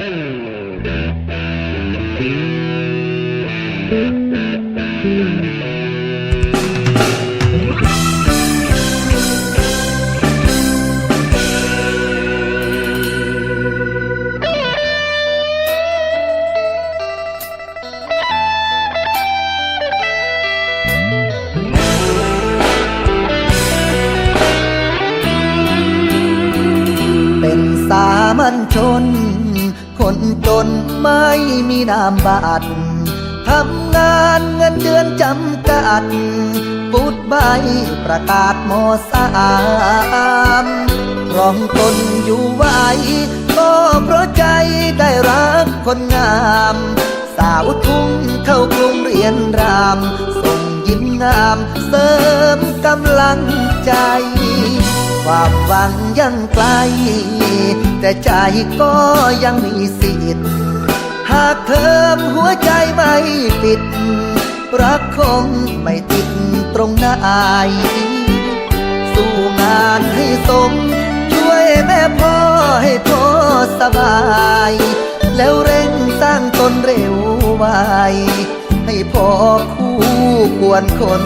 เป็นสามัญชน คนจนไม่มีนามบัตรทำงานเงินเดือนจำกัดปุดใบประกาศมสามรองตนอยู่ไว้ก็เพราะใจได้รักคนงาม สาวทุ่งเข้ากรุงเรียนราม ส่งยิ้มงามเสริมกำลังใจ ความหวังยังไกล แต่ใจก็ยังมีสิทธิ์หากเธอหัวใจไม่ปิด รักคงไม่ติดตรงหนสู้งานให้สม ช่วยแม่พ่อให้พ่อสบาย แล้วเร่งสร้างตนเร็วไวให้พ่อคู่ควรคน